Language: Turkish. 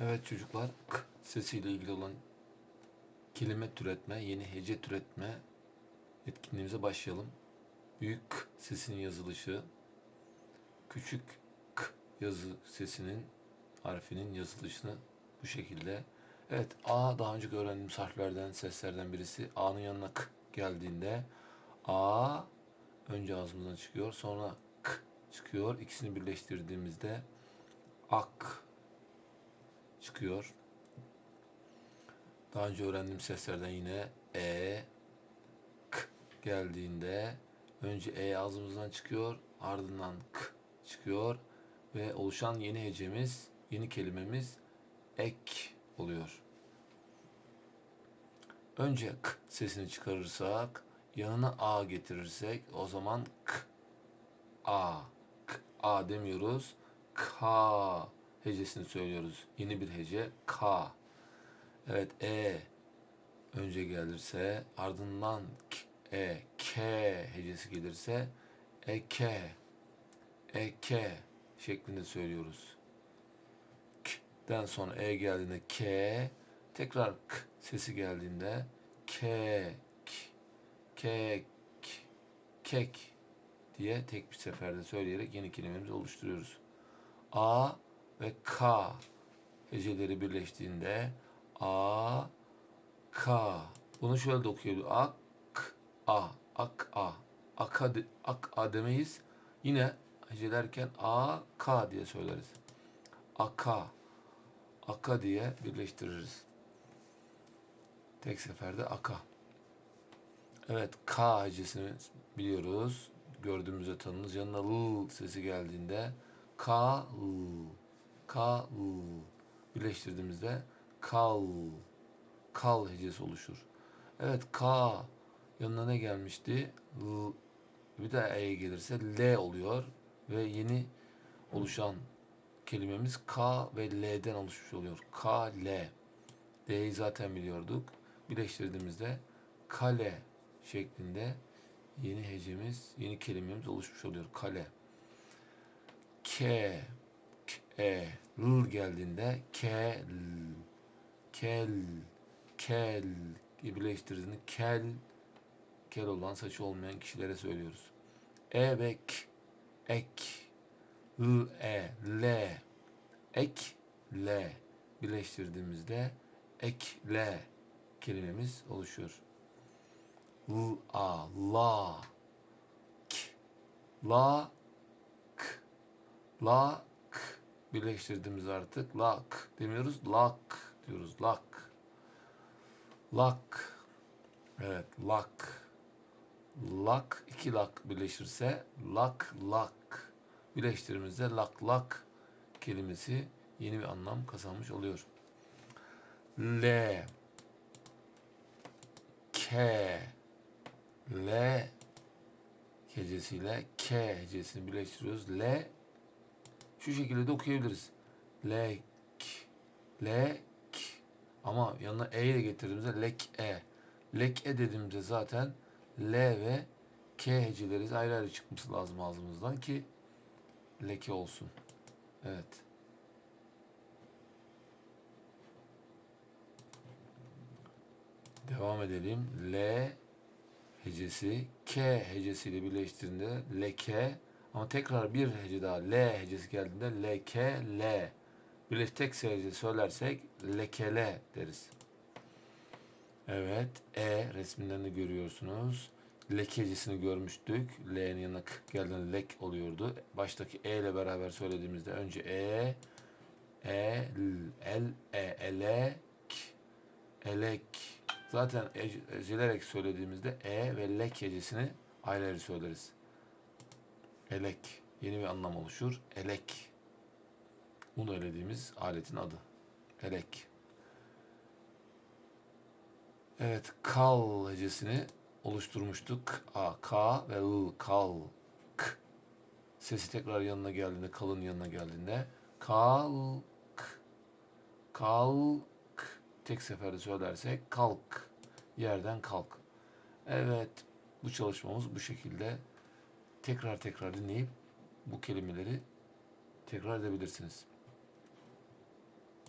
Evet çocuklar, k sesiyle ilgili olan kelime türetme, yeni hece türetme etkinliğimize başlayalım. Büyük k sesinin yazılışı, küçük k yazı sesinin harfinin yazılışını bu şekilde. Evet, A daha önce öğrendiğimiz harflerden, seslerden birisi. A'nın yanına k geldiğinde A önce ağzımızdan çıkıyor, sonra k çıkıyor. İkisini birleştirdiğimizde ak çıkıyor. Daha önce öğrendiğim seslerden yine e, k geldiğinde önce e ağzımızdan çıkıyor, ardından k çıkıyor ve oluşan yeni hecemiz, yeni kelimemiz ek oluyor. Önce k sesini çıkarırsak, yanına a getirirsek o zaman k a k a demiyoruz. K hecesini söylüyoruz. Yeni bir hece K. Evet E önce gelirse ardından K, E, K hecesi gelirse Eke, Eke şeklinde söylüyoruz. K'den sonra E geldiğinde K, tekrar K sesi geldiğinde Kek, kek, kek diye tek bir seferde söyleyerek yeni kelimemizi oluşturuyoruz. A ve K heceleri birleştiğinde A, K. Bunu şöyle de okuyabiliriz. Ak, A, ak, A. Aka, de, ak, A demeyiz. Yine hecelerken A, K diye söyleriz. Aka, aka diye birleştiririz. Tek seferde aka. Evet, K hecesini biliyoruz. Gördüğümüzde tanınız. Yanına L sesi geldiğinde K, L, K, L birleştirdiğimizde kal, kal hecesi oluşur. Evet, K yanına ne gelmişti? L, bir de E gelirse L oluyor ve yeni oluşan kelimemiz K ve L'den oluşmuş oluyor. K, L. D'yi zaten biliyorduk. Birleştirdiğimizde kale şeklinde yeni hecemiz, yeni kelimemiz oluşmuş oluyor. Kale. K, E, L geldiğinde kel, kel, kel diye birleştirdiğinde kel, kel olan saçı olmayan kişilere söylüyoruz. E ve k, ek, l, e, l, ek, l birleştirdiğimizde ekle kelimemiz oluşuyor. L, a, la, k, la, k, la, birleştirdiğimiz artık lak demiyoruz lak diyoruz lak lak evet lak lak iki lak birleşirse lak lak birleştirdiğimizde lak lak kelimesi yeni bir anlam kazanmış oluyor. L K L hecesiyle K hecesini birleştiriyoruz. L şu şekilde de okuyabiliriz. Lek, lek. Ama yanına e ile getirdiğimizde lek e. Lek e dediğimizde zaten L ve K heceleri ayrı ayrı çıkması lazım ağzımızdan ki leke olsun. Evet. Devam edelim. L hecesi K hecesiyle birleştiğinde leke ama tekrar bir hece daha L hecesi geldiğinde leke L. Birleş tek hece söylersek lekele deriz. Evet. E resminden de görüyorsunuz. Leke hecesini görmüştük. L'nin yanına k geldiğinde lek oluyordu. Baştaki E ile beraber söylediğimizde önce E, E, L, El, E, Elek, Elek. Zaten ecelerek söylediğimizde E ve lek hecesini ayrı ayrı söyleriz. Elek. Yeni bir anlam oluşur. Elek. Un elediğimiz aletin adı. Elek. Evet. Kal hecesini oluşturmuştuk. A, K ve L. Kal. K. Sesi tekrar yanına geldiğinde, kalın yanına geldiğinde kalk. Kalk. Tek seferde söylersek kalk. Yerden kalk. Evet. Bu çalışmamız bu şekilde tekrar tekrar dinleyip bu kelimeleri tekrar edebilirsiniz.